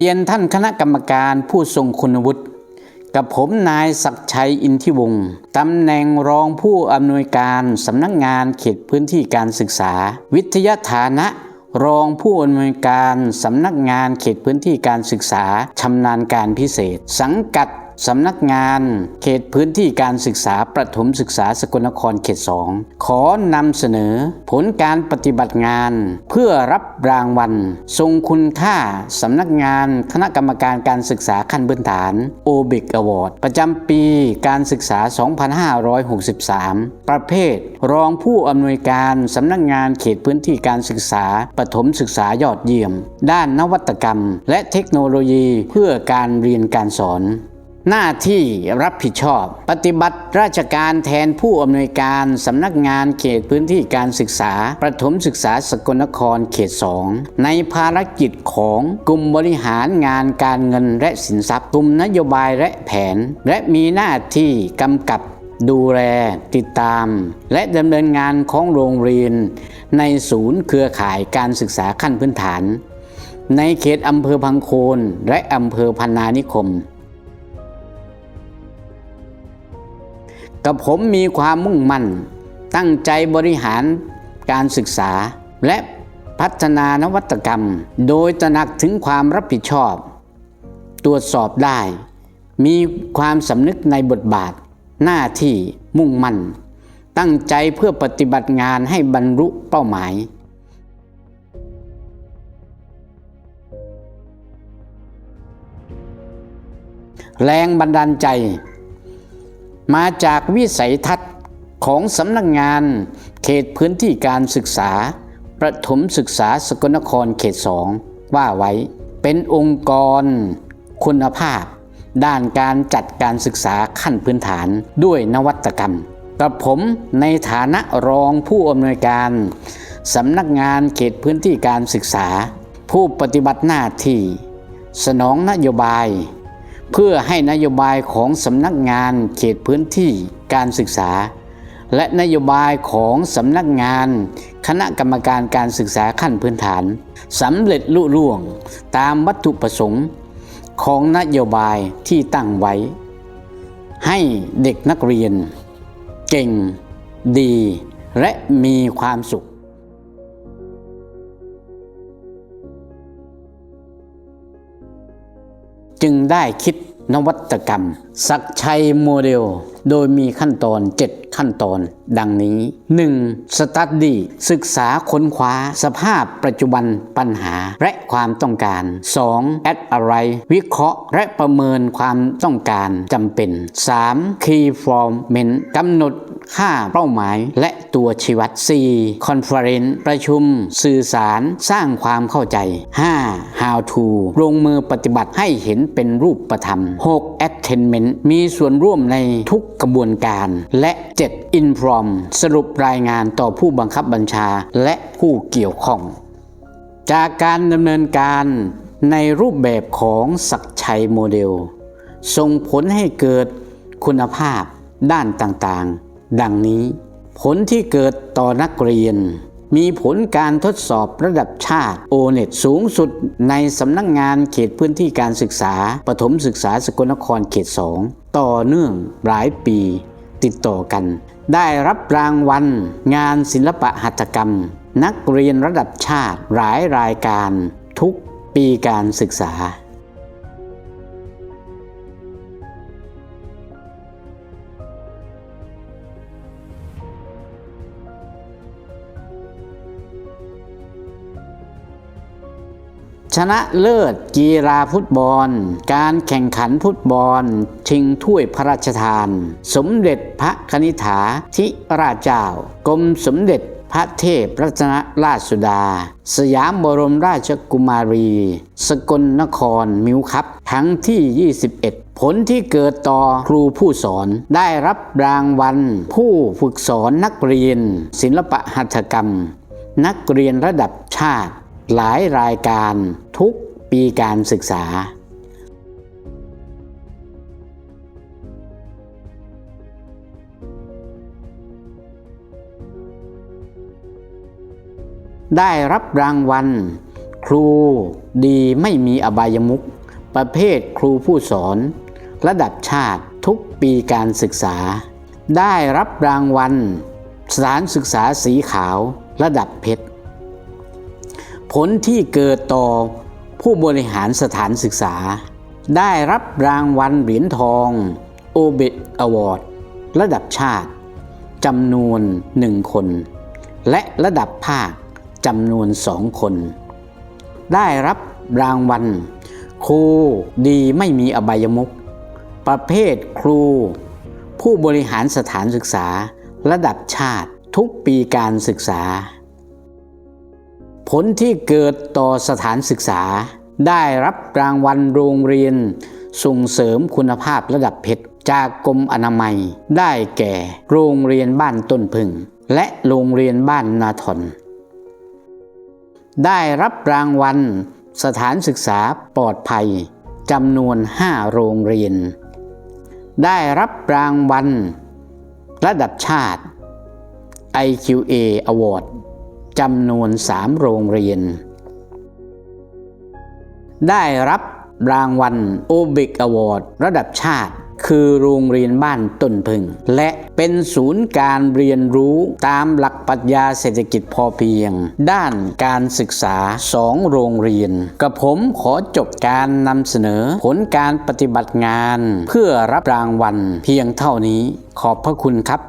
เรียนท่านคณะกรรมการผู้ทรงคุณวุฒิกับผมนายศักชัยอินทิวงศ์ตำแหน่งรองผู้อำนวยการสำนักงานเขตพื้นที่การศึกษา วิทยาฐานะรองผู้อำนวยการสำนักงานเขตพื้นที่การศึกษาชำนาญการพิเศษ สังกัด สำนักงานเขตพื้นที่การศึกษาประถมศึกษาสกลนครเขต 2 ขอนำเสนอ ผลการปฏิบัติงาน เพื่อรับรางวัล ทรงคุณค่าสำนักงานคณะกรรมการการศึกษาขั้นพื้นฐานโอเบกอวอร์ดประจำปีการศึกษา 2563 ประเภท รองผู้อำนวยการสำนักงานเขตพื้นที่การศึกษาประถมศึกษายอดเยี่ยม ด้านนวัตกรรม และเทคโนโลยีเพื่อการเรียนการสอน หน้าที่รับผิดชอบ ปฏิบัติราชการแทนผู้อำนวยการสำนักงานเขตพื้นที่การศึกษา ประถมศึกษาสกลนครเขต 2 ในภารกิจของกลุ่มบริหารงานการเงินและสินทรัพย์กลุ่มนโยบายและแผน และมีหน้าที่กำกับดูแลติดตาม และดำเนินงานของโรงเรียน ในศูนย์เครือข่ายการศึกษาขั้นพื้นฐาน ในเขตอำเภอพังโคนและอำเภอพันนานิคม กับผมมีความมุ่งมั่น ตั้งใจบริหารการศึกษา และพัฒนานวัตกรรม โดยตระหนักถึงความรับผิดชอบ ตรวจสอบได้ มีความสำนึกในบทบาท หน้าที่มุ่งมั่น ตั้งใจเพื่อปฏิบัติงานให้บรรลุเป้าหมายแรงบันดาลใจ มาจากวิสัยทัศน์ของสำนักงาน เขตพื้นที่การศึกษา ประถมศึกษาสกลนครเขตสองว่าไว้ เป็นองค์กร คุณภาพ ด้านการจัดการศึกษาขั้นพื้นฐานด้วยนวัตกรรม กับผมในฐานะรองผู้อำนวยการสำนักงานเขตพื้นที่การศึกษา ผู้ปฏิบัติหน้าที่ สนองนโยบาย เพื่อให้นโยบายของสำนักงานเขตพื้นที่การศึกษา และนโยบายของสำนักงานคณะกรรมการการศึกษาขั้นพื้นฐานสำเร็จลุล่วงตามวัตถุประสงค์ของนโยบายที่ตั้งไว้ ให้เด็กนักเรียน เก่ง ดี และมีความสุข จึงได้คิดนวัตกรรม สักชัยโมเดล โดยมีขั้นตอน 7 ขั้นตอน ดังนี้ 1. สตัดดี้ศึกษาค้นคว้า สภาพปัจจุบันปัญหาและความต้องการ 2. add อะไร วิเคราะห์และประเมินความต้องการจำเป็น 3. key formment กำหนด ค่าเป้าหมาย และตัวชี้วัด 4. conference ประชุม สื่อสาร สร้างความเข้าใจ 5. how to ลงมือปฏิบัติให้เห็นเป็นรูปธรรม 6. attainment มีส่วนร่วมในทุกกระบวนการ และ 7. inform สรุปรายงานต่อผู้บังคับบัญชา และผู้เกี่ยวข้อง จากการดำเนินการในรูปแบบของศักชัยโมเดล ส่งผลให้เกิดคุณภาพด้านต่างๆ ดังนี้ ผลที่เกิดต่อนักเรียน มีผลการทดสอบระดับชาติโอเน็ตสูงสุดในสำนักงงานเขตพื้นที่การศึกษา ปฐมศึกษาสกลนครเขต 2 ต่อเนื่องหลายปีติดต่อกัน ได้รับรางวัล งานศิลปะหัตถกรรม นักเรียนระดับชาติหลายรายการ ทุกปีการศึกษา ชนะเลิศกีฬาฟุตบอล การแข่งขันฟุตบอล ชิงถ้วยพระราชทาน สมเด็จพระคณิษฐาธิราชเจ้ากรมสมเด็จพระเทพรัตนราชสุดา สยามบรมราชกุมารี สกลนครมิวคับครั้งที่ 21 ผลที่เกิดต่อครูผู้สอน ได้รับรางวัล ผู้ฝึกสอนนักเรียน ศิลปะหัตถกรรม นักเรียนระดับชาติ หลายรายการทุกปีการศึกษา ได้รับรางวัล ครูดีไม่มีอบายมุขประเภทครูผู้สอน ระดับชาติทุกปีการศึกษา ได้รับรางวัล สถานศึกษาสีขาวระดับเพชร ผลที่เกิดต่อผู้บริหารสถานศึกษา ได้รับรางวัลเหรียญทองโอเบตอวอร์ดระดับชาติจำนวนหนึ่งคน และระดับภาคจำนวนสองคน ได้รับรางวัลครูดีไม่มีอบายมุขประเภทครู ผู้บริหารสถานศึกษา ระดับชาติทุกปีการศึกษา ผลที่เกิดต่อสถานศึกษา ได้รับรางวัลโรงเรียน ส่งเสริมคุณภาพระดับเพชรจากกรมอนามัย ได้แก่โรงเรียนบ้านต้นพึ่ง และโรงเรียนบ้านนาทน ได้รับรางวัล สถานศึกษาปลอดภัยจำนวน 5 โรงเรียน ได้รับรางวัล ระดับชาติ IQA Award จำนวน3โรงเรียน ได้รับรางวัลโอเบกอวอร์ดระดับชาติ คือโรงเรียนบ้านต้นพึ่ง และเป็นศูนย์การเรียนรู้ตามหลักปรัชญาเศรษฐกิจพอเพียง ด้านการศึกษา2โรงเรียนกับผมขอจบการนำเสนอผลการปฏิบัติงาน เพื่อรับรางวัลเพียงเท่านี้ขอบพระคุณครับ